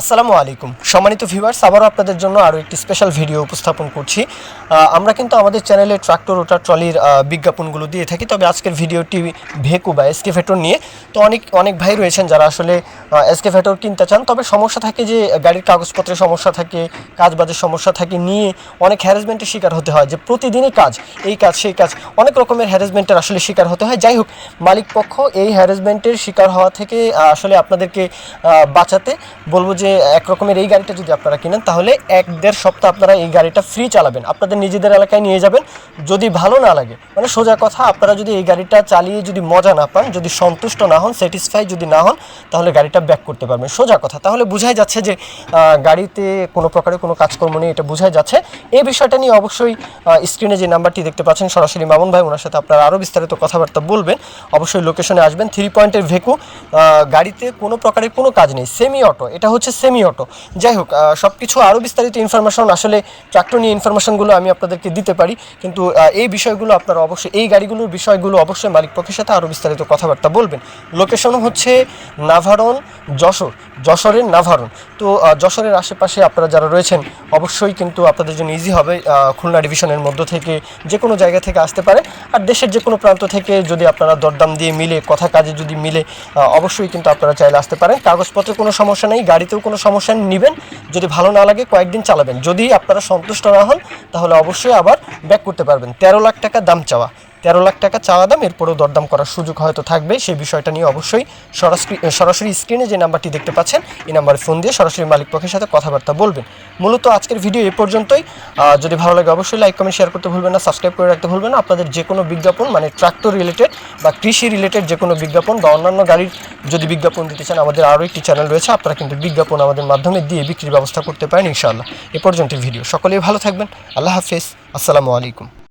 আসসালামু আলাইকুম। সম্মানিত ভিউয়ার্স আবারও আপনাদের জন্য আরও একটি স্পেশাল ভিডিও উপস্থাপন করছি। আমরা কিন্তু আমাদের চ্যানেলে ট্রাক্টর ওটা ট্রলির বিজ্ঞাপনগুলো দিয়ে থাকি, তবে আজকের ভিডিওটি ভেকু বা এসকেভেটর নিয়ে। তো অনেক অনেক ভাই রয়েছেন যারা আসলে এসকেভেটর কিনতে চান, তবে সমস্যা থাকে যে গাড়ির কাগজপত্রের সমস্যা থাকে কাজ বাজের সমস্যা থাকে নিয়ে অনেক হ্যারাসমেন্টের শিকার হতে হয়, যে প্রতিদিনই কাজ, এই কাজ, সেই কাজ, অনেক রকমের হ্যারাসমেন্টের আসলে শিকার হতে হয়। যাই হোক মালিক পক্ষ এই হ্যারাসমেন্টের শিকার হওয়া থেকে আসলে আপনাদেরকে বাঁচাতে বলব যে এক রকমের এই গাড়িটা যদি আপনারা কিনেন, তাহলে এক দেড় সপ্তাহ আপনারা এই গাড়িটা ফ্রি চালাবেন। আপনাদের নিজেদের এলাকায় নিয়ে যাবেন। যদি ভালো না লাগে মানে সোজা কথা, আপনারা যদি এই গাড়িটা চালিয়ে যদি মজা না পান, যদি সন্তুষ্ট না হন স্যাটিসফাই যদি না হন, তাহলে গাড়িটা ব্যাক করতে পারবেন। সোজা কথা, তাহলে বোঝাই যাচ্ছে যে গাড়িতে কোনো প্রকারের কোনো কাজকর্ম নেই, এটা বোঝাই যাচ্ছে। এই বিষয়টা নিয়ে অবশ্যই স্ক্রিনে যে নাম্বারটি দেখতে পাচ্ছেন, সরাসরি মামুন ভাই, ওনার সাথে আপনারা আরও বিস্তারিত কথাবার্তা বলবেন। অবশ্যই লোকেশনে আসবেন থ্রি পয়েন্টের ভেকু। গাড়িতে কোনো প্রকারের কোনো কাজ নেই সেমি অটো এটা হচ্ছে সেমি অটো যাই হোক সব কিছু আরও বিস্তারিত ইনফরমেশন আসলে ট্রাক্টর নিয়ে ইনফরমেশনগুলো আমি আপনাদেরকে দিতে পারি। কিন্তু এই বিষয়গুলো আপনারা অবশ্যই, এই গাড়িগুলোর বিষয়গুলো অবশ্যই মালিক পক্ষের সাথে আরও বিস্তারিত কথাবার্তা বলবেন। লোকেশন হচ্ছে নাভারন, যশোর। যশোরের নাভারন। তো যশোরের আশেপাশে আপনারা যারা রয়েছেন, অবশ্যই কিন্তু আপনাদের জন্য ইজি হবে খুলনা ডিভিশনের মধ্য থেকে যে কোনো জায়গা থেকে আসতে পারে। আর দেশের যে কোনো প্রান্ত থেকে যদি আপনারা দরদাম দিয়ে মিলে, কথা কাজে যদি মিলে অবশ্যই কিন্তু আপনারা চাইলে আসতে পারেন। কাগজপত্রের কোনো সমস্যা নেই, গাড়িতেও কোনো সমস্যা নেবেন। যদি ভালো না লাগে, কয়েকদিন চালাবেন। যদি আপনারা সন্তুষ্ট না হন, তাহলে অবশ্যই আবার ব্যাক করতে পারবেন। তেরো লাখ টাকা দাম চাওয়া। তেরো লাখ টাকা চাওয়া দাম, এরপরেও দরদাম করার সুযোগ হয়তো থাকবে। সেই বিষয়টা নিয়ে অবশ্যই সরাসরি সরাসরি স্ক্রিনে যে নাম্বারটি দেখতে পাচ্ছেন, এই নাম্বারে ফোন দিয়ে সরাসরি মালিক পক্ষের সাথে কথাবার্তা বলবেন। মূলত আজকের ভিডিও এ পর্যন্তই। যদি ভালো লাগে অবশ্যই লাইক কমেন্ট শেয়ার করতে ভুলবেন না সাবস্ক্রাইব করে রাখতে ভুলবেন না। আপনাদের যে কোনো বিজ্ঞাপন মানে ট্রাক্টর রিলেটেড বা কৃষি রিলেটেড যে কোনো বিজ্ঞাপন বা অন্যান্য গাড়ির যদি বিজ্ঞাপন দিতে চান, আমাদের আরও একটি চ্যানেল রয়েছে। আপনারা কিন্তু বিজ্ঞাপন আমাদের মাধ্যমে দিয়ে বিক্রির ব্যবস্থা করতে পারেন ইনশাআল্লাহ। এ পর্যন্ত ভিডিও সকলেই ভালো থাকবেন। আল্লাহ হাফেজ। আসসালামু আলাইকুম।